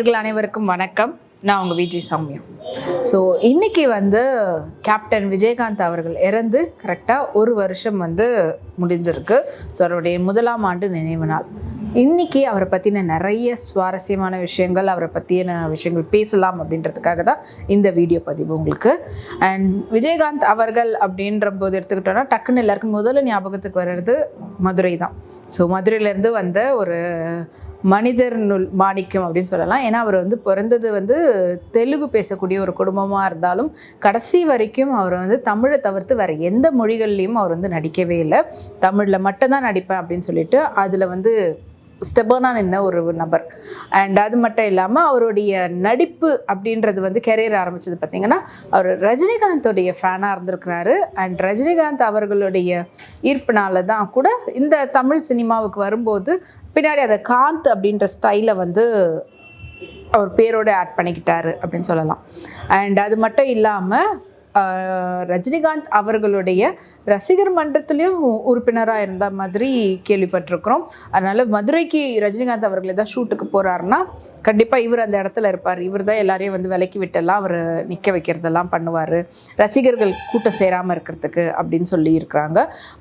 நேர்கள் அனைவருக்கும் வணக்கம். நான் உங்கள் விஜய் சௌமியா. ஸோ இன்னைக்கு வந்து கேப்டன் விஜயகாந்த் அவர்கள் இறந்து கரெக்டாக ஒரு வருஷம் வந்து முடிஞ்சிருக்கு. ஸோ அவருடைய முதலாம் ஆண்டு நினைவு நாள். இன்னைக்கு அவரை பற்றின நிறைய சுவாரஸ்யமான விஷயங்கள் அவரை பற்றின விஷயங்கள் பேசலாம் அப்படின்றதுக்காக தான் இந்த வீடியோ பதிவு உங்களுக்கு. அண்ட் விஜயகாந்த் அவர்கள் அப்படின்ற போது எடுத்துக்கிட்டோன்னா டக்குன்னு எல்லாருக்கும் முதல்ல ஞாபகத்துக்கு வர்றது மதுரை தான். ஸோ மதுரையிலேருந்து வந்த ஒரு மனிதர்னுள் மாணிக்கம் அப்படின்னு சொல்லலாம். ஏன்னா அவர் வந்து பிறந்தது வந்து தெலுங்கு பேசக்கூடிய ஒரு குடும்பமாக இருந்தாலும் கடைசி வரைக்கும் அவர் வந்து தமிழை தவிர்த்து வேறு எந்த மொழிகள்லேயும் அவர் வந்து நடிக்கவே இல்லை. தமிழில் மட்டும்தான் நடிப்பேன் அப்படின்னு சொல்லிட்டு அதில் வந்து ஸ்டெபனாக நின்ற ஒரு நபர். அண்ட் அது மட்டும் இல்லாமல் அவருடைய நடிப்பு அப்படின்றது வந்து கெரியர் ஆரம்பித்தது பார்த்திங்கன்னா அவர் ரஜினிகாந்தோடைய ஃபேனாக இருந்திருக்கிறாரு. அண்ட் ரஜினிகாந்த் அவர்களுடைய ஈர்ப்பினால தான் கூட இந்த தமிழ் சினிமாவுக்கு வரும்போது பின்னாடி அந்த காந்த் அப்படின்ற ஸ்டைலை வந்து அவர் பேரோடு ஆட் பண்ணிக்கிட்டாரு அப்படின்னு சொல்லலாம். அண்ட் அது மட்டும் இல்லாமல் ரஜினிகாந்த் அவர்களுடைய ரசிகர் மன்றத்திலையும் உறுப்பினராக இருந்த மாதிரி கேள்விப்பட்டிருக்கிறோம். அதனால் மதுரைக்கு ரஜினிகாந்த் அவர்கள் ஏதாவது ஷூட்டுக்கு போகிறாருன்னா கண்டிப்பாக இவர் அந்த இடத்துல இருப்பார். இவர் தான் எல்லாரையும் வந்து விலக்கி விட்டெல்லாம் அவர் நிற்க வைக்கிறதெல்லாம் பண்ணுவார். ரசிகர்கள் கூட்டம் சேராமல் இருக்கிறதுக்கு அப்படின்னு சொல்லி இருக்கிறாங்க.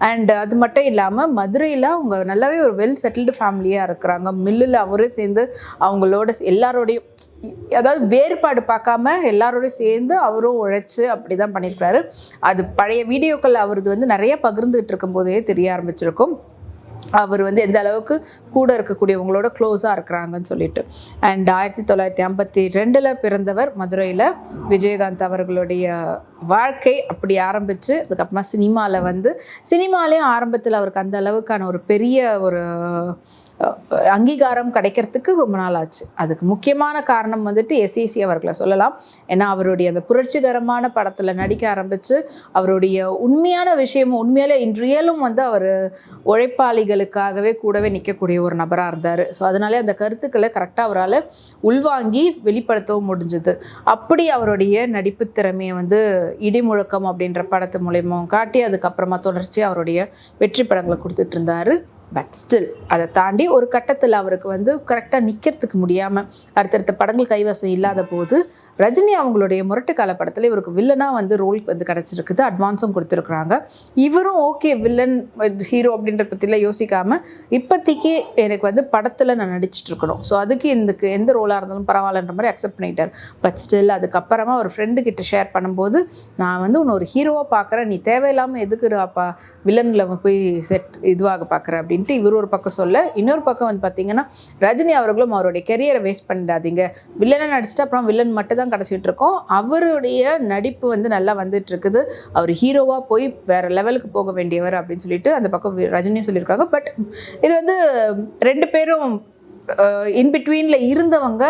அண்ட் அது மட்டும் இல்லாமல் மதுரையில் அவங்க நல்லாவே ஒரு வெல் செட்டில்டு ஃபேமிலியாக இருக்கிறாங்க. மில்லில் அவரே சேர்ந்து அவங்களோட எல்லாரோடையும் அதாவது வேறுபாடு பார்க்காம எல்லாரோடையும் சேர்ந்து அவரும் உழைச்சி அப்படி தான் பண்ணியிருக்கிறாரு அது பழைய வீடியோக்கள் அவரது வந்து நிறைய பகிர்ந்துகிட்டு இருக்கும்போதே தெரிய ஆரம்பிச்சிருக்கும். அவர் வந்து எந்த அளவுக்கு கூட இருக்கக்கூடியவங்களோட க்ளோஸாக இருக்கிறாங்கன்னு சொல்லிட்டு. அண்ட் ஆயிரத்தி தொள்ளாயிரத்தி ஐம்பத்தி ரெண்டில் பிறந்தவர் மதுரையில் விஜயகாந்த் அவர்களுடைய வாழ்க்கை அப்படி ஆரம்பித்து அதுக்கப்புறமா சினிமாவில் வந்து சினிமாலேயும் ஆரம்பத்தில் அவருக்கு அந்த அளவுக்கான ஒரு பெரிய ஒரு அங்கீகாரம் கிடைக்கிறதுக்கு ரொம்ப நாள் ஆச்சு. அதுக்கு முக்கியமான காரணம் வந்துட்டு எஸ்இசி அவர்களை சொல்லலாம். ஏன்னா அவருடைய அந்த புரட்சிகரமான படத்தில் நடிக்க ஆரம்பித்து அவருடைய உண்மையான விஷயமும் உண்மையில இன்றியலும் வந்து அவர் உழைப்பாளிகளுக்காகவே கூடவே நிற்கக்கூடிய ஒரு நபராக இருந்தார். ஸோ அதனாலே அந்த கருத்துக்களை கரெக்டாக அவரால் உள்வாங்கி வெளிப்படுத்தவும் முடிஞ்சது. அப்படி அவருடைய நடிப்பு திறமையை வந்து இடிமுழக்கம் அப்படின்ற படத்து மூலயமா காட்டி அதுக்கப்புறமா தொடர்ச்சி அவருடைய வெற்றி படங்களை கொடுத்துட்டு இருந்தார். பட் ஸ்டில் அதை தாண்டி ஒரு கட்டத்தில் அவருக்கு வந்து கரெக்டாக நிற்கிறதுக்கு முடியாமல் அடுத்தடுத்த படங்கள் கைவசம் இல்லாத போது ரஜினி அவங்களுடைய முரட்டுக்கால படத்தில் இவருக்கு வில்லனாக வந்து ரோல் வந்து கிடச்சிருக்குது. அட்வான்ஸும் கொடுத்துருக்குறாங்க. இவரும் ஓகே வில்லன் ஹீரோ அப்படின்ற பற்றிலாம் யோசிக்காமல் இப்போதைக்கு எனக்கு வந்து படத்தில் நான் நடிச்சிட்டு இருக்கணும். ஸோ அதுக்கு இதுக்கு எந்த ரோலாக இருந்தாலும் பரவாயில்லன்ற மாதிரி அக்செப்ட் பண்ணிட்டார். பட் ஸ்டில் அதுக்கப்புறமா ஒரு ஃப்ரெண்டு கிட்ட ஷேர் பண்ணும்போது நான் வந்து உன்னை ஒரு ஹீரோவாக பார்க்குறேன். நீ தேவையில்லாமல் எதுக்குடாப்பா வில்லனில் போய் செட் இதுவாக பார்க்குற அப்படின்ட்டு இவர் ஒரு பக்கம் சொல்ல இன்னொரு பக்கம் வந்து பார்த்தீங்கன்னா ரஜினி அவர்களும் அவருடைய கெரியரை வேஸ்ட் பண்ணிடாதீங்க. வில்லனை நடிச்சுட்டு அப்புறம் வில்லன் மட்டும் தான் கிடச்சிட்டு இருக்கோம். அவருடைய நடிப்பு வந்து நல்லா வந்துட்டு இருக்குது. அவர் ஹீரோவாக போய் வேற லெவலுக்கு போக வேண்டியவர் அப்படின்னு சொல்லிட்டு அந்த பக்கம் ரஜினியும் சொல்லியிருக்காங்க. பட் இது வந்து ரெண்டு பேரும் இன் பிட்வீனில் இருந்தவங்க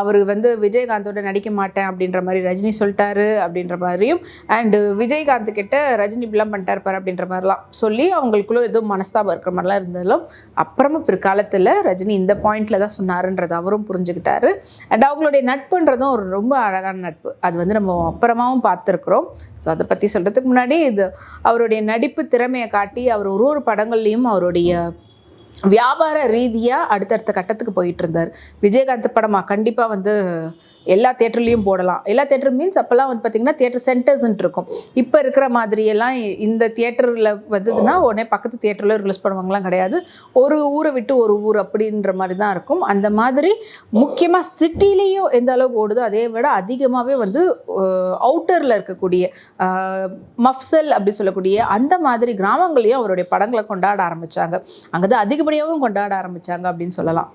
அவர் வந்து விஜயகாந்தோட நடிக்க மாட்டேன் அப்படின்ற மாதிரி ரஜினி சொல்லிட்டாரு அப்படின்ற மாதிரியும் அண்டு விஜயகாந்த் கிட்ட ரஜினி இப்படிலாம் பண்ணிட்டார் இருப்பார் அப்படின்ற மாதிரிலாம் சொல்லி அவங்களுக்குள்ள எதுவும் மனஸ்தாபம் இருக்கிற மாதிரிலாம் இருந்தாலும் அப்புறமா பிற்காலத்தில் ரஜினி இந்த பாயிண்டில் தான் சொன்னாருன்றது அவரும் புரிஞ்சுக்கிட்டாரு. அண்ட் அவங்களுடைய நட்புன்றதும் ஒரு ரொம்ப அழகான நட்பு. அது வந்து நம்ம அப்புறமாவும் பார்த்துருக்குறோம். ஸோ அதை பற்றி சொல்கிறதுக்கு முன்னாடி இது அவருடைய நடிப்பு திறமையை காட்டி அவர் ஒரு ஒரு படங்கள்லேயும் அவருடைய வியாபார ரீதியாக அடுத்தடுத்த கட்டத்துக்கு போயிட்டு இருந்தார். விஜயகாந்த் படமாக கண்டிப்பாக வந்து எல்லா தேட்டர்லேயும் போடலாம். எல்லா தேட்டர் மீன்ஸ் அப்போல்லாம் வந்து பார்த்திங்கன்னா தேட்டர் சென்டர்ஸ்ன்ட்டு இருக்கும். இப்போ இருக்கிற மாதிரியெல்லாம் இந்த தேட்டரில் வந்ததுன்னா உடனே பக்கத்து தேட்டரில் ரிலீஸ் பண்ணுவாங்கலாம் கிடையாது. ஒரு ஊரை விட்டு ஒரு ஊர் அப்படின்ற மாதிரி தான் இருக்கும். அந்த மாதிரி முக்கியமாக சிட்டிலேயும் எந்த அளவுக்கு ஓடுதோ அதே விட அதிகமாகவே வந்து அவுட்டரில் இருக்கக்கூடிய மஃப்சல் அப்படி சொல்லக்கூடிய அந்த மாதிரி கிராமங்களையும் அவருடைய படங்களை கொண்டாட ஆரம்பித்தாங்க அங்கே தான் அதிகப்படியாகவும் கொண்டாட ஆரம்பித்தாங்க அப்படின்னு சொல்லலாம்.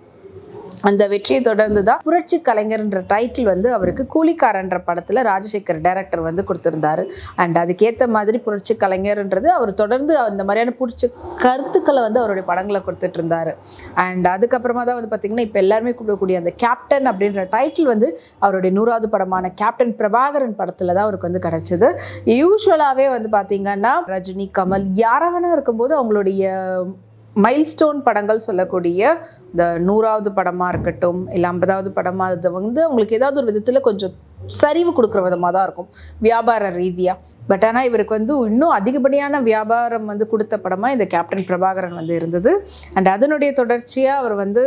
அந்த வெற்றியை தொடர்ந்து தான் புரட்சி கலைஞர்ன்ற டைட்டில் வந்து அவருக்கு கூலிக்காரன்ற படத்தில் ராஜசேகர் டைரக்டர் வந்து கொடுத்துருந்தாரு. அண்ட் அதுக்கேற்ற மாதிரி புரட்சி கலைஞர்ன்றது அவர் தொடர்ந்து அந்த மாதிரியான புடிச்ச கருத்துக்களை வந்து அவருடைய படங்களை கொடுத்துட்டு இருந்தாரு அண்ட் அதுக்கப்புறமா தான் வந்து பார்த்திங்கன்னா இப்போ எல்லாருமே கூப்பிடக்கூடிய அந்த கேப்டன் அப்படின்ற டைட்டில் வந்து அவருடைய நூறாவது படமான கேப்டன் பிரபாகரன் படத்தில் தான் அவருக்கு வந்து கிடச்சிது. யூஸ்வலாகவே வந்து பார்த்திங்கன்னா ரஜினி கமல் யாராவது இருக்கும்போது அவங்களுடைய மைல்ஸ்டோன் படங்கள் சொல்லக்கூடிய இந்த நூறாவது படமாக இருக்கட்டும் இல்லை ஐம்பதாவது படமாக அது வந்து அவங்களுக்கு ஏதாவது ஒரு விதத்தில் கொஞ்சம் சரிவு கொடுக்குற விதமாக தான் இருக்கும் வியாபார ரீதியாக பட் ஆனால் இவருக்கு வந்து இன்னும் அதிகப்படியான வியாபாரம் வந்து கொடுத்த படமாக இந்த கேப்டன் பிரபாகரன் வந்து இருந்தது. அண்ட் அதனுடைய தொடர்ச்சியாக அவர் வந்து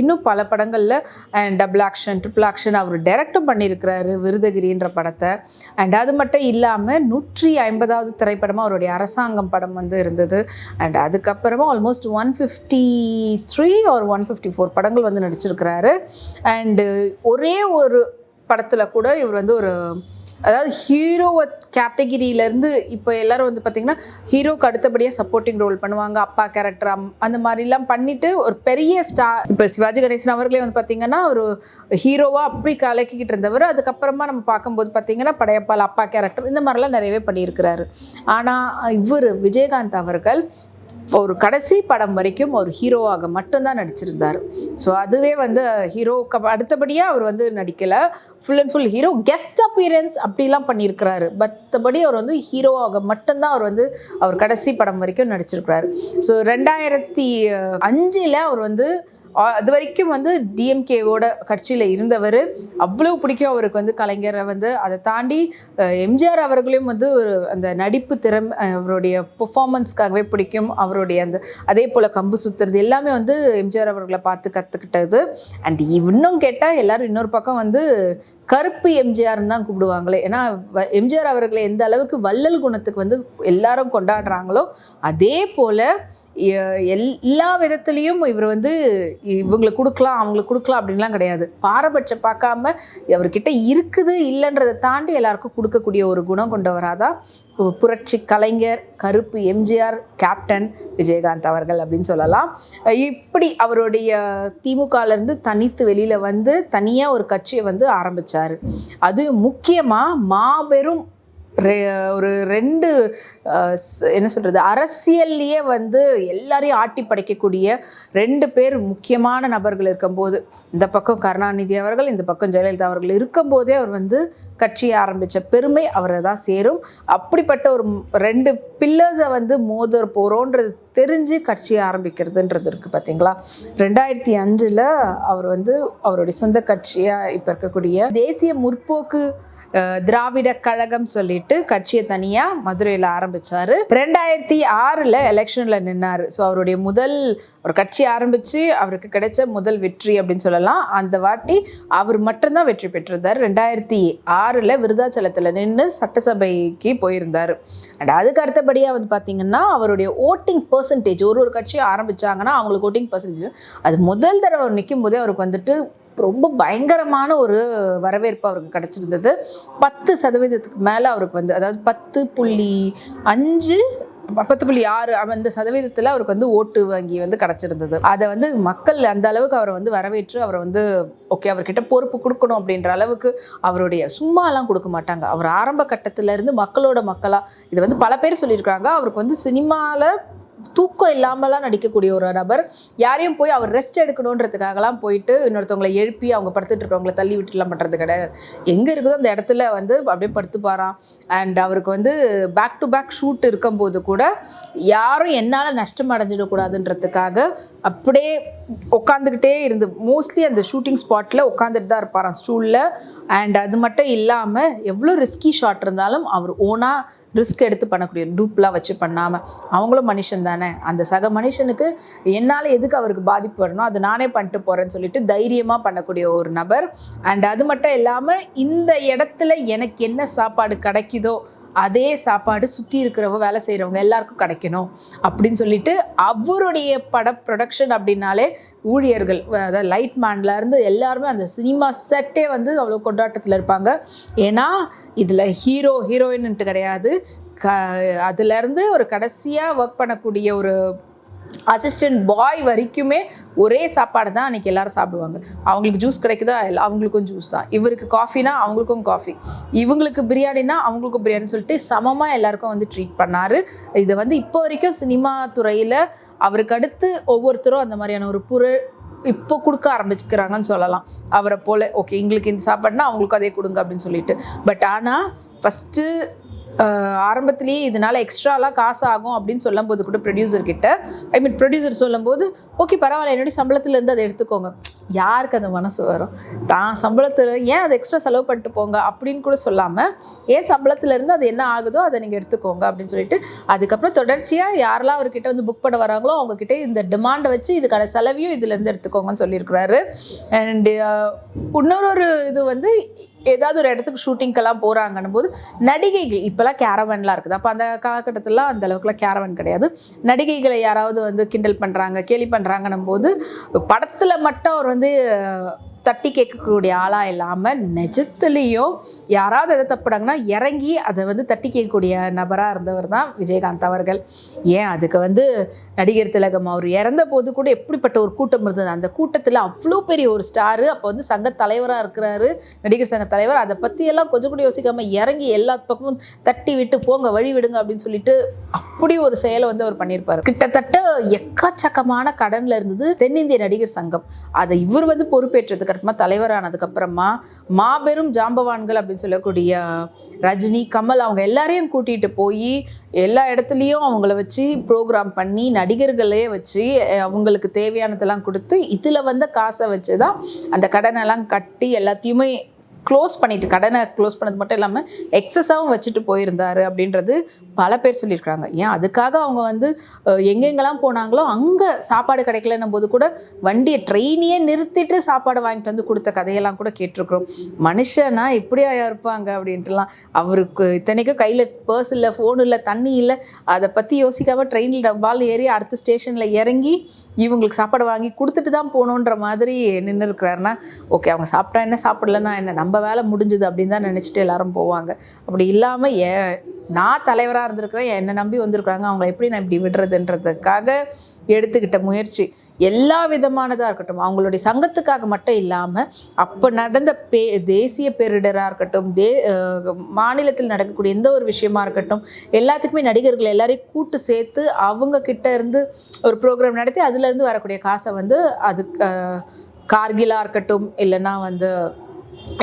இன்னும் பல படங்களில் and double action triple action அவர் டைரக்டும் பண்ணியிருக்கிறாரு விருதகிரின்ற படத்தை. அண்ட் அது மட்டும் இல்லாமல் நூற்றி ஐம்பதாவது திரைப்படமாக அவருடைய அரசாங்கம் படம் வந்து இருந்தது. அண்ட் அதுக்கப்புறமா ஆல்மோஸ்ட் ஒன் ஃபிஃப்டி த்ரீ ஒரு ஒன் ஃபிஃப்டி ஃபோர் படங்கள் வந்து நடிச்சிருக்கிறாரு. அண்டு ஒரே ஒரு படத்தில் கூட இவர் வந்து ஒரு அதாவது ஹீரோ கேட்டகிரியிலேருந்து இப்போ எல்லாரும் வந்து பார்த்திங்கன்னா ஹீரோக்கு அடுத்தபடியாக சப்போர்ட்டிங் ரோல் பண்ணுவாங்க அப்பா கேரக்டர் அந்த மாதிரிலாம் பண்ணிவிட்டு ஒரு பெரிய ஸ்டார் இப்போ சிவாஜி கணேசன் அவர்களே வந்து பார்த்திங்கன்னா ஒரு ஹீரோவாக அப்படி கலக்கிக்கிட்டு இருந்தவர். அதுக்கப்புறமா நம்ம பார்க்கும்போது பார்த்திங்கன்னா படையப்பால் அப்பா கேரக்டர் இந்த மாதிரிலாம் நிறையவே பண்ணியிருக்கிறாரு. ஆனால் இவர் விஜயகாந்த் அவர்கள் ஒரு கடைசி படம் வரைக்கும் ஒரு ஹீரோவாக மட்டும்தான் நடிச்சிருந்தார். ஸோ அதுவே வந்து ஹீரோவுக்கு அடுத்தபடியாக அவர் வந்து நடிக்கலை. Full and full hero guest appearance அப்படிலாம் பண்ணியிருக்கிறாரு. மற்றபடி அவர் வந்து ஹீரோவாக மட்டும்தான் அவர் வந்து அவர் கடைசி படம் வரைக்கும் நடிச்சிருக்கிறாரு. ஸோ ரெண்டாயிரத்தி அஞ்சில் அவர் வந்து அது வரைக்கும் வந்து டிஎம்கேவோட கட்சியில் இருந்தவர் அவ்வளோ பிடிக்கும் அவருக்கு வந்து கலைஞரை வந்து. அதை தாண்டி எம்ஜிஆர் அவர்களையும் வந்து ஒரு அந்த நடிப்பு திறமை அவருடைய பெர்ஃபார்மன்ஸ்க்காகவே பிடிக்கும். அவருடைய அந்த அதே போல் கம்பு சுத்துறது எல்லாமே வந்து எம்ஜிஆர் அவர்களை பார்த்து கற்றுக்கிட்டது அண்ட் இன்னும் கேட்டால் எல்லாரும் இன்னொரு பக்கம் வந்து கருப்பு எம்ஜிஆர்னு தான் கூப்பிடுவாங்களே. ஏன்னா வ- எம்ஜிஆர் அவர்களை எந்த அளவுக்கு வள்ளல் குணத்துக்கு வந்து எல்லாரும் கொண்டாடுறாங்களோ அதே போல் எல்லா விதத்துலேயும் இவர் வந்து இவங்களுக்கு கொடுக்கலாம் அவங்களுக்கு கொடுக்கலாம் அப்படின்லாம் கிடையாது. பாரபட்சம் பார்க்காம அவர்கிட்ட இருக்குது இல்லைன்றதை தாண்டி எல்லாருக்கும் கொடுக்கக்கூடிய ஒரு குணம் கொண்டவராக தான் புரட்சி கலைஞர் கருப்பு எம்ஜிஆர் கேப்டன் விஜயகாந்த் அவர்கள் அப்படின்னு சொல்லலாம். இப்படி அவருடைய திமுகலேருந்து தனித்து வெளியில் வந்து தனியாக ஒரு கட்சியை வந்து ஆரம்பித்தார் அது முக்கியமாக மாபெரும் ரெ- ஒரு ரெண்டு என்ன சொல்கிறது அரசியல்லையே வந்து எல்லாரையும் ஆட்டி படைக்கக்கூடிய ரெண்டு பேர் முக்கியமான நபர்கள் இருக்கும்போது இந்த பக்கம் கருணாநிதி அவர்கள் இந்த பக்கம் ஜெயலலிதா அவர்கள் இருக்கும்போதே அவர் வந்து கட்சியை ஆரம்பித்த பெருமை அவரை தான் சேரும். அப்படிப்பட்ட ஒரு ரெண்டு பில்லர்ஸை வந்து மோதர் போகிறோன்றது தெரிஞ்சு கட்சியை ஆரம்பிக்கிறதுன்றது இருக்குது பார்த்தீங்களா ரெண்டாயிரத்தி அஞ்சில் அவர் வந்து அவருடைய சொந்த கட்சியாக இப்போ இருக்கக்கூடிய தேசிய முற்போக்கு திராவிட கழகம் சொல்லிட்டு கட்சியை தனியாக மதுரையில் ஆரம்பித்தார் ரெண்டாயிரத்தி ஆறில் எலெக்ஷனில் நின்னார். ஸோ அவருடைய முதல் ஒரு கட்சி ஆரம்பித்து அவருக்கு கிடைச்ச முதல் வெற்றி அப்படின்னு சொல்லலாம். அந்த வாட்டி அவர் மட்டும்தான் வெற்றி பெற்றிருந்தார். ரெண்டாயிரத்தி ஆறில் விருதாச்சலத்தில் நின்று சட்டசபைக்கு போயிருந்தார். அண்ட் அதுக்கு அடுத்தபடியாக வந்து பார்த்திங்கன்னா அவருடைய ஓட்டிங் பர்சன்டேஜ் ஒரு ஒரு கட்சியும் ஆரம்பிச்சாங்கன்னா அவங்களுக்கு ஓட்டிங் பர்சன்டேஜ் அது முதல் தடவை அவர் நிற்கும் போதே அவருக்கு வந்துட்டு ரொம்ப பயங்கரமான ஒரு வரவேற்பு அவருக்கு கிடச்சிருந்தது. பத்து சதவீதத்துக்கு மேலே அவருக்கு வந்து அதாவது பத்து புள்ளி அஞ்சு பத்து புள்ளி ஆறு அந்த சதவீதத்தில் அவருக்கு வந்து ஓட்டு வங்கி வந்து கிடச்சிருந்தது. அதை வந்து மக்கள் அந்த அளவுக்கு அவரை வந்து வரவேற்று அவரை வந்து ஓகே அவர்கிட்ட பொறுப்பு கொடுக்கணும் அப்படின்ற அளவுக்கு அவருடைய சும்மாலாம் கொடுக்க மாட்டாங்க. அவர் ஆரம்ப கட்டத்திலேருந்து மக்களோட மக்களாக இதை வந்து பல பேர் சொல்லியிருக்காங்க அவருக்கு வந்து சினிமாவில் தூக்கம் இல்லாமலாம் நடிக்கக்கூடிய ஒரு நபர் யாரையும் போய் அவர் ரெஸ்ட் எடுக்கணுன்றதுக்காகலாம் போயிட்டு இன்னொருத்தவங்களை எழுப்பி அவங்க படுத்துட்டு இருக்கவங்களை தள்ளி விட்டுலாம் பண்ணுறது கிடையாது. எங்கே இருக்குதோ அந்த இடத்துல வந்து அப்படியே படுத்துப்பாராம். அண்ட் அவருக்கு வந்து பேக் டு பேக் ஷூட் இருக்கும்போது கூட யாரும் என்னால் நஷ்டம் அடைஞ்சிடக்கூடாதுன்றதுக்காக அப்படியே உட்காந்துக்கிட்டே இருந்து மோஸ்ட்லி அந்த ஷூட்டிங் ஸ்பாட்டில் உட்காந்துட்டு தான் இருப்பாராம் ஸ்டூலில் அண்ட் அது மட்டும் இல்லாமல் எவ்வளோ ரிஸ்கி ஷாட் இருந்தாலும் அவர் ஓனாக ரிஸ்க் எடுத்து பண்ணக்கூடிய டூப்லாம் வச்சு பண்ணாமல் அவங்களும் மனுஷன் தானே. அந்த சக மனுஷனுக்கு என்னால் எதுக்கு அவருக்கு பாதிப்பு வரணும்? அது நானே பண்ணிட்டு போகிறேன்னு சொல்லிட்டு தைரியமாக பண்ணக்கூடிய ஒரு நபர். அண்ட் அது மட்டும் இல்லாமல் இந்த இடத்துல எனக்கு என்ன சாப்பாடு கிடைக்குதோ அதே சாப்பாடு சுற்றி இருக்கிறவங்க வேலை செய்கிறவங்க எல்லாருக்கும் கிடைக்கணும். அப்படின்னு சொல்லிட்டு அவருடைய பட ப்ரொடக்ஷன் அப்படின்னாலே ஊழியர்கள் அதாவது லைட் மேன்லேருந்து எல்லாருமே அந்த சினிமா செட்டே வந்து அவ்வளோ கொண்டாட்டத்தில் இருப்பாங்க. ஏன்னா இதில் ஹீரோ ஹீரோயின்ட்டு கிடையாது. க அதுலேருந்து ஒரு கடைசியாக ஒர்க் பண்ணக்கூடிய ஒரு அசிஸ்டன்ட் பாய் வரைக்குமே ஒரே சாப்பாடு தான் அன்றைக்கி எல்லோரும் சாப்பிடுவாங்க. அவங்களுக்கு ஜூஸ் கிடைக்குதா? இல்ல- அவங்களுக்கும் ஜூஸ் தான். இவருக்கு காஃபினா அவங்களுக்கும் காஃபி இவங்களுக்கு பிரியாணினா அவங்களுக்கும் பிரியாணின்னு சொல்லிட்டு சமமாக எல்லாருக்கும் வந்து ட்ரீட் பண்ணார். இதை வந்து இப்போ வரைக்கும் சினிமா துறையில் அவருக்கு அடுத்து ஒவ்வொருத்தரும் அந்த மாதிரியான ஒரு புற இப்போ கொடுக்க ஆரம்பிச்சுக்கிறாங்கன்னு சொல்லலாம். அவரை போல் ஓகே எங்களுக்கு இந்த சாப்பாடுனா அவங்களுக்கும் அதே கொடுங்க அப்படின்னு சொல்லிட்டு. பட் ஆனால் ஃபஸ்ட்டு ஆரம்பத்துலேயே இதனால் எக்ஸ்ட்ராலாம் காசு ஆகும் அப்படின்னு சொல்லும்போது கூட ப்ரொடியூசர் கிட்ட ஐ மீன் ப்ரொடியூசர் சொல்லும்போது ஓகே பரவாயில்ல என்னுடைய சம்பளத்துலேருந்து அதை எடுத்துக்கோங்க. யாருக்கு அந்த மனசு வரும்? தான் சம்பளத்தில் ஏன் அதை எக்ஸ்ட்ரா செலவு பண்ணிட்டு போங்க அப்படின்னு கூட சொல்லாமல் ஏன் சம்பளத்துலேருந்து அது என்ன ஆகுதோ அதை நீங்கள் எடுத்துக்கோங்க அப்படின்னு சொல்லிட்டு அதுக்கப்புறம் தொடர்ச்சியாக யாரெல்லாம் அவர்கிட்ட வந்து புக் பண்ண வராங்களோ அவங்கக்கிட்ட இந்த டிமாண்டை வச்சு இதுக்கான செலவையும் இதுலேருந்து எடுத்துக்கோங்கன்னு சொல்லியிருக்கிறாரு. அண்டு இன்னொரு ஒரு இது வந்து ஏதாவது ஒரு இடத்துக்கு ஷூட்டிங்க்கெல்லாம் போகிறாங்கன்னும் போது நடிகைகள் இப்போல்லாம் கேரவன்லாம் இருக்குது. அப்போ அந்த காலகட்டத்தில் அந்த அளவுக்குலாம் கேரவன் கிடையாது. நடிகைகளை யாராவது வந்து கிண்டல் பண்ணுறாங்க கேலி பண்ணுறாங்கன்னும் போது படத்தில் மட்டும் அவர் வந்து தட்டி கேட்கக்கூடிய ஆளாக இல்லாமல் நிஜத்துலேயும் யாராவது எதை தப்புடாங்கன்னா இறங்கி அதை வந்து தட்டி கேட்கக்கூடிய நபராக இருந்தவர் தான் விஜயகாந்த் அவர்கள். ஏன்? அதுக்கு வந்து நடிகர் திலகம் அவர் இறந்த போது கூட எப்படிப்பட்ட ஒரு கூட்டம் இருந்தது? அந்த கூட்டத்தில் அவ்வளோ பெரிய ஒரு ஸ்டாரு அப்போ வந்து சங்க தலைவராக இருக்கிறாரு நடிகர் சங்க தலைவர். அதை பற்றி எல்லாம் கொஞ்சம் கூட யோசிக்காமல் இறங்கி எல்லா பக்கமும் தட்டி விட்டு போங்க வழி விடுங்க அப்படின்னு சொல்லிட்டு அப்படி ஒரு செயலை வந்து அவர் பண்ணியிருப்பார். கிட்டத்தட்ட எக்கச்சக்கமான கடனில் இருந்தது தென்னிந்திய நடிகர் சங்கம். அதை இவர் வந்து பொறுப்பேற்றதுக்கு அப்புறமா தலைவரானதுக்கு அப்புறமா மாபெரும் ஜாம்பவான்கள் அப்படின்னு சொல்லக்கூடிய ரஜினி கமல் அவங்க எல்லாரையும் கூட்டிகிட்டு போய் எல்லா இடத்துலையும் அவங்கள வச்சு ப்ரோக்ராம் பண்ணி நடிகர்களே வச்சு அவங்களுக்கு தேவையானதெல்லாம் கொடுத்து இதில் வந்த காசை வச்சு தான் அந்த கடனெல்லாம் கட்டி எல்லாத்தையுமே க்ளோஸ் பண்ணிட்டு கடனை க்ளோஸ் பண்ணது மட்டும் இல்லாமல் எக்ஸஸாகவும் வச்சுட்டு போயிருந்தாரு அப்படின்றது பல பேர் சொல்லியிருக்காங்க ஏன்? அதுக்காக அவங்க வந்து எங்கெங்கெல்லாம் போனாங்களோ அங்கே சாப்பாடு கிடைக்கலன்னும் போது கூட வண்டியை ட்ரெயினையே நிறுத்திட்டு சாப்பாடு வாங்கிட்டு வந்து கொடுத்த கதையெல்லாம் கூட கேட்டிருக்கிறோம். மனுஷனா இப்படியா இருப்பாங்க அப்படின்ட்டுலாம். அவருக்கு இத்தனைக்கும் கையில் பர்ஸ் இல்லை ஃபோன் இல்லை தண்ணி இல்லை. அதை பற்றி யோசிக்காமல் ட்ரெயினில் டப்பால் ஏறி அடுத்த ஸ்டேஷனில் இறங்கி இவங்களுக்கு சாப்பாடு வாங்கி கொடுத்துட்டு தான் போகணுன்ற மாதிரி நின்று இருக்கிறாருன்னா ஓகே அவங்க சாப்பிட்டா என்ன சாப்பிடலன்னா என்ன? நம்ம வேலை முடிஞ்சுது அப்படின்னு தான் நினச்சிட்டு எல்லாரும் போவாங்க. அப்படி இல்லாமல் ஏ நான் தலைவராக இருந்திருக்கிறேன். என்னை நம்பி வந்திருக்கிறாங்க. அவங்கள எப்படி நான் இப்படி விடுறதுன்றதுக்காக எடுத்துக்கிட்ட முயற்சி. எல்லா விதமானதாக இருக்கட்டும். அவங்களுடைய சங்கத்துக்காக மட்டும் இல்லாமல் அப்போ நடந்த பே தேசிய பேரிடராக இருக்கட்டும் தே மாநிலத்தில் நடக்கக்கூடிய எந்த ஒரு விஷயமா இருக்கட்டும் எல்லாத்துக்குமே நடிகர்கள் எல்லாரையும் கூட்டு சேர்த்து அவங்க கிட்ட இருந்து ஒரு ப்ரோக்ராம் நடத்தி அதுலேருந்து வரக்கூடிய காசை வந்து அது கார்கிலாக இருக்கட்டும் இல்லைன்னா வந்து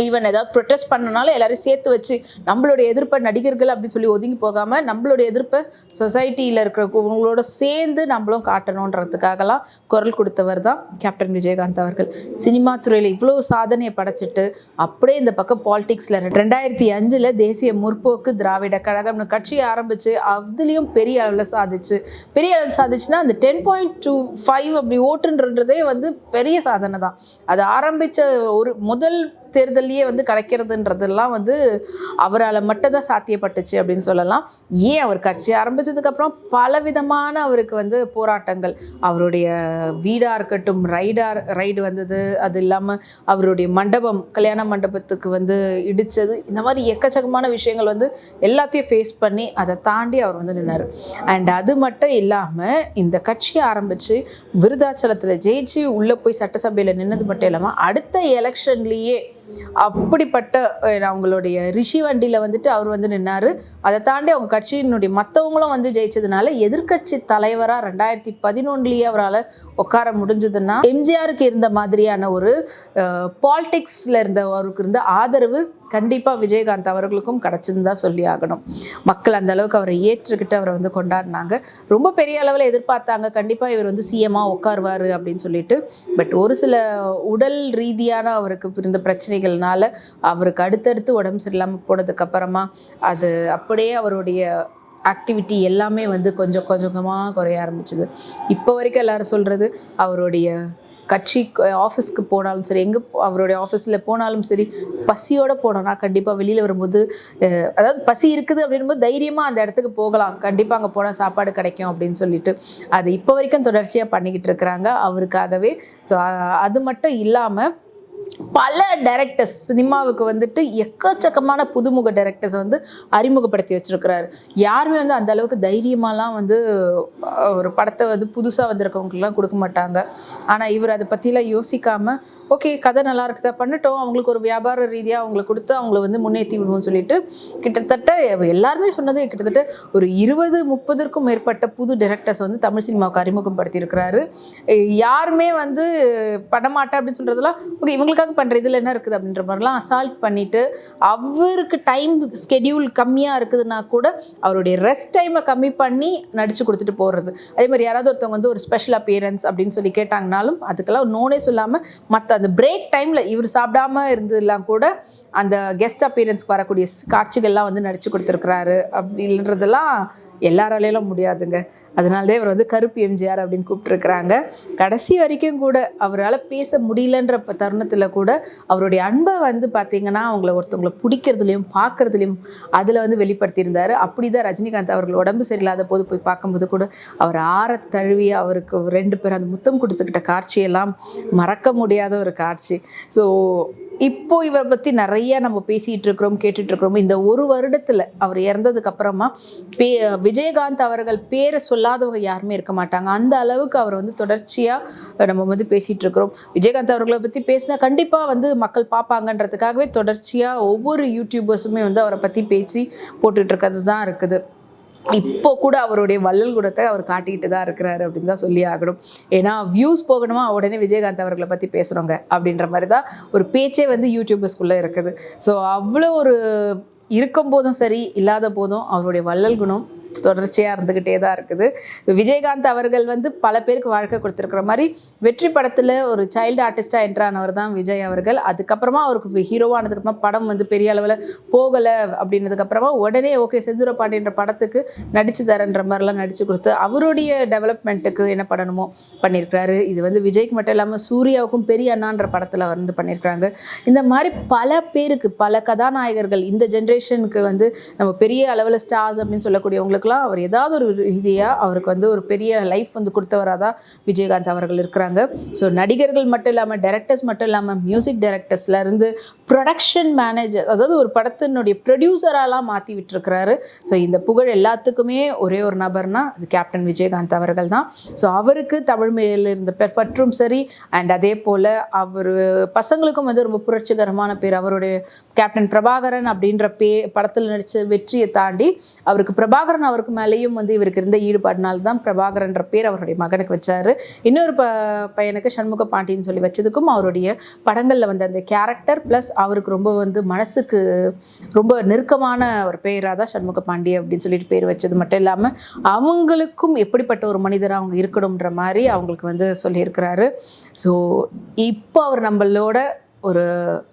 ஈவன் ஏதாவது ப்ரொட்டஸ்ட் பண்ணனால எல்லாரையும் சேர்த்து வச்சு நம்மளுடைய எதிர்ப்பை நடிகர்கள் அப்படின்னு சொல்லி ஒதுங்கி போகாமல் நம்மளுடைய எதிர்ப்பை சொசைட்டியில் இருக்கிறவங்களோட சேர்ந்து நம்மளும் காட்டணுன்றதுக்காகலாம் குரல் கொடுத்தவர் தான் கேப்டன் விஜயகாந்த் அவர்கள். சினிமா துறையில் இவ்வளோ சாதனையை படைச்சிட்டு அப்படியே இந்த பக்கம் பாலிடிக்ஸில் ரெண்டாயிரத்தி அஞ்சில் தேசிய முற்போக்கு திராவிட கழகம்னு கட்சியை ஆரம்பித்து அதுலேயும் பெரிய அளவில் சாதிச்சு. பெரிய அளவில் சாதிச்சுன்னா அந்த டென் பாயிண்ட் டூ ஃபைவ் அப்படி ஓட்டுன்றதே வந்து பெரிய சாதனை தான். அது ஆரம்பித்த ஒரு முதல் தேர்தலையே வந்து கிடைக்கிறதுன்றதெல்லாம் வந்து அவரால் மட்டும் தான் சாத்தியப்பட்டுச்சு அப்படின்னு சொல்லலாம். ஏன் அவர் கட்சி ஆரம்பித்ததுக்கப்புறம் பலவிதமான அவருக்கு வந்து போராட்டங்கள். அவருடைய வீடாக இருக்கட்டும் ரைடார் ரைடு வந்தது. அது இல்லாமல் அவருடைய மண்டபம் கல்யாண மண்டபத்துக்கு வந்து இடித்தது இந்த மாதிரி எக்கச்சக்கமான விஷயங்கள் வந்து எல்லாத்தையும் ஃபேஸ் பண்ணி அதை தாண்டி அவர் வந்து நின்னார். அண்ட் அது மட்டும் இல்லாமல் இந்த கட்சி ஆரம்பித்து விருதாச்சலத்தில் ஜெயிச்சு உள்ளே போய் சட்டசபையில் நின்னது மட்டும் இல்லாமல் அடுத்த எலெக்ஷன்லேயே அப்படிப்பட்ட அவங்களுடைய ரிஷி வண்டியில் வந்துட்டு அவர் வந்து நின்னார். அதை தாண்டி அவங்க கட்சியினுடைய மற்றவங்களும் வந்து ஜெயிச்சதுனால எதிர்க்கட்சி தலைவராக ரெண்டாயிரத்தி பதினொன்றுலேயே அவரால் உட்கார முடிஞ்சதுன்னா எம்ஜிஆருக்கு இருந்த மாதிரியான ஒரு பாலிடிக்ஸில் இருந்த அவருக்கு இருந்த ஆதரவு கண்டிப்பாக விஜயகாந்த் அவர்களுக்கும் கிடச்சின்னு சொல்லி ஆகணும். மக்கள் அந்த அளவுக்கு அவரை ஏற்றுக்கிட்டு அவரை வந்து கொண்டாடினாங்க. ரொம்ப பெரிய அளவில் எதிர்பார்த்தாங்க. கண்டிப்பாக இவர் வந்து சிஎமாக உட்காருவார் அப்படின்னு சொல்லிட்டு. பட் ஒரு சில உடல் ரீதியான அவருக்கு இருந்த பிரச்சனைகள்னால அவருக்கு அடுத்தடுத்து உடம்பு சரியில்லாமல் போனதுக்கு அப்புறமா அது அப்படியே அவருடைய ஆக்டிவிட்டி எல்லாமே வந்து கொஞ்சம் கொஞ்சமாக குறைய ஆரம்பிச்சுது. இப்போ வரைக்கும் எல்லாரும் சொல்கிறது அவருடைய கட்சி ஆஃபீஸ்க்கு போனாலும் சரி எங்கே அவருடைய ஆஃபீஸில் போனாலும் சரி பசியோடு போனோம்னா கண்டிப்பாக வெளியில் வரும்போது அதாவது பசி இருக்குது அப்படின்போது தைரியமாக அந்த இடத்துக்கு போகலாம். கண்டிப்பாக அங்கே போனால் சாப்பாடு கிடைக்கும் அப்படின்னு சொல்லிட்டு அது இப்போ வரைக்கும் தொடர்ச்சியாக பண்ணிக்கிட்டு இருக்கிறாங்க அவருக்காகவே. ஸோ அது மட்டும் இல்லாமல் பல டைரக்டர்ஸ் சினிமாவுக்கு வந்துட்டு எக்கச்சக்கமான புதுமுக டைரக்டர்ஸ் வந்து அறிமுகப்படுத்தி வச்சிருக்கிறாரு. யாருமே வந்து அந்த அளவுக்கு தைரியமாலாம் வந்து ஒரு படத்தை வந்து புதுசாக வந்திருக்கவங்களுக்குலாம் கொடுக்க மாட்டாங்க. ஆனால் இவர் அதை பற்றிலாம் யோசிக்காம ஓகே கதை நல்லா இருக்குதா பண்ணிட்டோம். அவங்களுக்கு ஒரு வியாபார ரீதியாக அவங்களுக்கு கொடுத்து அவங்கள வந்து முன்னேற்றி விடுவோம்னு சொல்லிட்டு கிட்டத்தட்ட எல்லாருமே சொன்னது கிட்டத்தட்ட ஒரு இருபது முப்பதற்கும் மேற்பட்ட புது டைரக்டர்ஸ் வந்து தமிழ் சினிமாவுக்கு அறிமுகப்படுத்தி இருக்கிறாரு யாருமே வந்து படமாட்டேன் அப்படின்னு சொல்கிறதுலாம் ஓகே இவங்களுக்கு மக்களுக்காக பண்ணுற இதில் என்ன இருக்குது அப்படின்ற மாதிரிலாம் அசால்ட் பண்ணிவிட்டு அவருக்கு டைம் ஸ்கெடியூல் கம்மியாக இருக்குதுன்னா கூட அவருடைய ரெஸ்ட் டைமை கம்மி பண்ணி நடித்து கொடுத்துட்டு போகிறது அதே மாதிரி யாராவது ஒருத்தவங்க வந்து ஒரு ஸ்பெஷல் அப்பியரன்ஸ் அப்படின்னு சொல்லி கேட்டாங்கனாலும் அதுக்கெல்லாம் நோனே சொல்லாமல் மற்ற அந்த பிரேக் டைமில் இவர் சாப்பிடாம இருந்ததுலாம் கூட அந்த கெஸ்ட் அப்பியரன்ஸ்க்கு வரக்கூடிய காட்சிகள்லாம் வந்து நடித்து கொடுத்துருக்குறாரு அப்படின்றதெல்லாம் எல்லாராலேயும் முடியாதுங்க. அதனால்தான் இவர் வந்து கருப்பு எம்ஜிஆர் அப்படின்னு கூப்பிட்டுருக்குறாங்க. கடைசி வரைக்கும் கூட அவரால் பேச முடியலன்ற ப- தருணத்தில் கூட அவருடைய அன்பை வந்து பார்த்திங்கன்னா அவங்கள ஒருத்தவங்களை பிடிக்கிறதுலையும் பார்க்கறதுலையும் அதில் வந்து வெளிப்படுத்தியிருந்தார். அப்படி தான் ரஜினிகாந்த் அவர்கள் உடம்பு சரியில்லாத போது போய் பார்க்கும்போது கூட அவர் ஆற தழுவி அவருக்கு ரெண்டு பேர் அந்த முத்தம் கொடுத்துக்கிட்ட காட்சியெல்லாம் மறக்க முடியாத ஒரு காட்சி. ஸோ இப்போ இவரை பற்றி நிறைய நம்ம பேசிகிட்டு இருக்கிறோம் கேட்டுட்டு இருக்கிறோம். இந்த ஒரு வருடத்தில் அவர் இறந்ததுக்கு அப்புறமா பே விஜயகாந்த் அவர்கள் பேரை சொல்ல இல்லாதவங்க யாருமே இருக்க மாட்டாங்க. அந்த அளவுக்கு அவர் வந்து தொடர்ச்சியாக நம்ம வந்து பேசிகிட்டு இருக்கிறோம். விஜயகாந்த் அவர்களை பற்றி பேசினா கண்டிப்பாக வந்து மக்கள் பார்ப்பாங்கன்றதுக்காகவே தொடர்ச்சியாக ஒவ்வொரு யூடியூபர்ஸுமே வந்து அவரை பற்றி பேச்சு போட்டுட்டு இருக்கிறது தான் இருக்குது. இப்போ கூட அவருடைய வள்ளல் குணத்தை அவர் காட்டிக்கிட்டு தான் இருக்கிறாரு அப்படின்னு தான் சொல்லி ஆகணும். ஏன்னா வியூஸ் போகணுமா? உடனே விஜயகாந்த் அவர்களை பற்றி பேசுகிறோங்க அப்படின்ற மாதிரி தான் ஒரு பேச்சே வந்து யூடியூபர்ஸ்குள்ளே இருக்குது. ஸோ அவ்வளோ ஒரு இருக்கும் போதும் சரி இல்லாத போதும் அவருடைய வள்ளல் குணம் தொடர்ச்சியாக இருந்துக்கிட்டே தான் இருக்குது. விஜயகாந்த் அவர்கள் வந்து பல பேருக்கு வாழ்க்கை கொடுத்துருக்குற மாதிரி வெற்றி படத்தில் ஒரு சைல்டு ஆர்டிஸ்டாக என்ட்ரானவர் தான் விஜய் அவர்கள். அதுக்கப்புறமா அவருக்கு ஹீரோவானதுக்கப்புறமா படம் வந்து பெரிய அளவில் போகலை அப்படின்னதுக்கப்புறமா உடனே ஓகே செந்தூர பாண்டியன்ற படத்துக்கு நடிச்சு தரன்ற மாதிரிலாம் நடித்து கொடுத்து அவருடைய டெவலப்மெண்ட்டுக்கு என்ன பண்ணணுமோ பண்ணியிருக்கிறாரு. இது வந்து விஜய்க்கு மட்டும் இல்லாமல் சூர்யாவுக்கும் பெரிய அண்ணான்ற படத்தில் வந்து பண்ணியிருக்கிறாங்க. இந்த மாதிரி பல பேருக்கு பல கதாநாயகர்கள் இந்த ஜென்ரேஷனுக்கு வந்து நம்ம பெரிய அளவில் ஸ்டார்ஸ் அப்படின்னு சொல்லக்கூடியவங்களுக்குலாம் அவர் ஏதாவது ஒரு ரீதியாக அவருக்கு வந்து ஒரு பெரிய லைஃப் வந்து கொடுத்தவராக தான் விஜயகாந்த் அவர்கள் இருக்கிறாங்க. ஸோ நடிகர்கள் மட்டும் இல்லாமல் டைரக்டர்ஸ் மட்டும் இல்லாமல் மியூசிக் டைரக்டர்ஸ்லேருந்து ப்ரொடக்ஷன் மேனேஜர் அதாவது ஒரு படத்தினுடைய ப்ரொடியூசராலாம் மாற்றி விட்டுருக்கிறாரு. ஸோ இந்த புகழ் எல்லாத்துக்குமே ஒரே ஒரு நபர்னா அது கேப்டன் விஜயகாந்த் அவர்கள் தான். ஸோ அவருக்கு தமிழ் மேல இருந்த பற்றும் சரி அண்ட் அதே போல் அவர் பசங்களுக்கும் வந்து ரொம்ப புரட்சிகரமான பேர். அவருடைய கேப்டன் பிரபாகரன் அப்படின்ற பே படத்தில் நடித்த வெற்றியை தாண்டி அவருக்கு பிரபாகரன் அவருக்கு மேலேயும் வந்து இவருக்கு இருந்த ஈடுபாடுனால தான் பிரபாகரன்ற பேர் அவருடைய மகனுக்கு வச்சார். இன்னொரு ப பையனுக்கு சண்முக பாண்டியன்னு சொல்லி வச்சதுக்கும் அவருடைய படங்களில் வந்த அந்த கேரக்டர் ப்ளஸ் அவருக்கு ரொம்ப வந்து மனசுக்கு ரொம்ப நெருக்கமான ஒரு பேராக தான் சண்முக பாண்டிய அப்படின்னு சொல்லிட்டு பேர் வச்சது மட்டும் இல்லாமல் அவங்களுக்கும் எப்படிப்பட்ட ஒரு மனிதராக அவங்க இருக்கணுன்ற மாதிரி அவங்களுக்கு வந்து சொல்லியிருக்கிறாரு. ஸோ இப்போ அவர் நம்மளோட ஒரு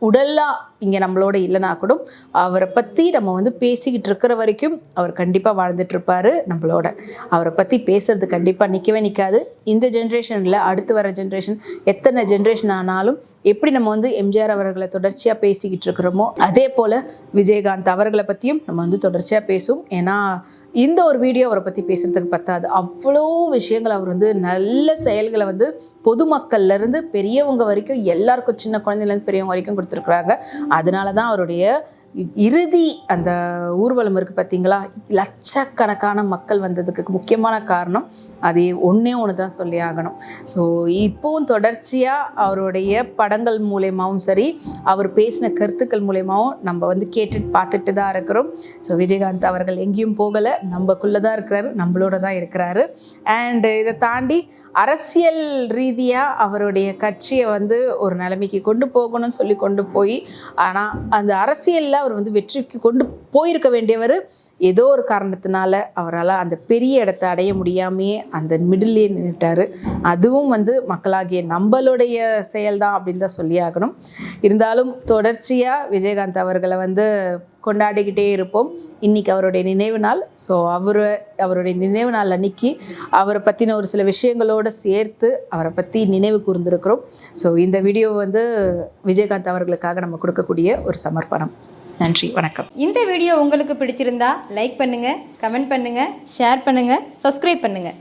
உடலாக இங்கே நம்மளோட இல்லைனா கூட அவரை பற்றி நம்ம வந்து பேசிக்கிட்டு இருக்கிற வரைக்கும் அவர் கண்டிப்பாக வாழ்ந்துட்டு இருப்பாரு நம்மளோட. அவரை பற்றி பேசுறது கண்டிப்பாக நிற்கவே நிற்காது இந்த ஜென்ரேஷனில் அடுத்து வர ஜென்ரேஷன் எத்தனை ஜென்ரேஷன் ஆனாலும் எப்படி நம்ம வந்து எம்ஜிஆர் அவர்களை தொடர்ச்சியாக பேசிக்கிட்டு இருக்கிறோமோ அதே போல் விஜயகாந்த் அவர்களை பற்றியும் நம்ம வந்து தொடர்ச்சியாக பேசும் ஏன்னா இந்த ஒரு வீடியோ அவரை பற்றி பேசுகிறதுக்கு பத்தாது. அவ்வளோ விஷயங்கள் அவர் வந்து நல்ல செயல்களை வந்து பொதுமக்கள்லேருந்து பெரியவங்க வரைக்கும் எல்லாருக்கும் சின்ன குழந்தைலேருந்து பெரியவங்க வரைக்கும் கொடுத்துருக்குறாங்க. அதனால தான் அவருடைய இறுதி அந்த ஊர்வலம் இருக்குது பார்த்தீங்களா? லட்சக்கணக்கான மக்கள் வந்ததுக்கு முக்கியமான காரணம் அது ஒன்றே ஒன்று தான் சொல்லி ஆகணும். ஸோ இப்போவும் தொடர்ச்சியாக அவருடைய படங்கள் மூலயமாவும் சரி அவர் பேசின கருத்துக்கள் மூலயமாவும் நம்ம வந்து கேட்டுட்டு பார்த்துட்டு தான் இருக்கிறோம். ஸோ விஜயகாந்த் அவர்கள் எங்கேயும் போகலை நம்மக்குள்ளே தான் இருக்கிறாரு நம்மளோட தான் இருக்கிறாரு. அண்டு இதை தாண்டி அரசியல் ரீதியாக அவருடைய கட்சியை வந்து ஒரு நிலைமைக்கு கொண்டு போகணும்னு சொல்லி கொண்டு போய் ஆனால் அந்த அரசியலில் அவர் வந்து வெற்றிக்கு கொண்டு போயிருக்க வேண்டியவர் ஏதோ ஒரு காரணத்தினால அவரால் அந்த பெரிய இடத்த அடைய முடியாமையே அந்த மிடில்லே நின்றுட்டார் அதுவும் வந்து மக்களாகிய நம்மளுடைய செயல்தான் அப்படின்னு தான் சொல்லி ஆகணும். இருந்தாலும் தொடர்ச்சியாக விஜயகாந்த் அவர்களை வந்து கொண்டாடிக்கிட்டே இருப்போம். இன்னைக்கு அவருடைய நினைவு நாள். ஸோ அவர் அவருடைய நினைவு நாள் அன்னைக்கு அவரை பற்றின ஒரு சில விஷயங்களோடு சேர்த்து அவரை பற்றி நினைவு கூர்ந்திருக்கிறோம். ஸோ இந்த வீடியோ வந்து விஜயகாந்த் அவர்களுக்காக நம்ம கொடுக்கக்கூடிய ஒரு சமர்ப்பணம். நன்றி வணக்கம். இந்த வீடியோ உங்களுக்கு பிடிச்சிருந்தா லைக் பண்ணுங்கள் கமெண்ட் பண்ணுங்கள் ஷேர் பண்ணுங்கள் சப்ஸ்கிரைப் பண்ணுங்கள்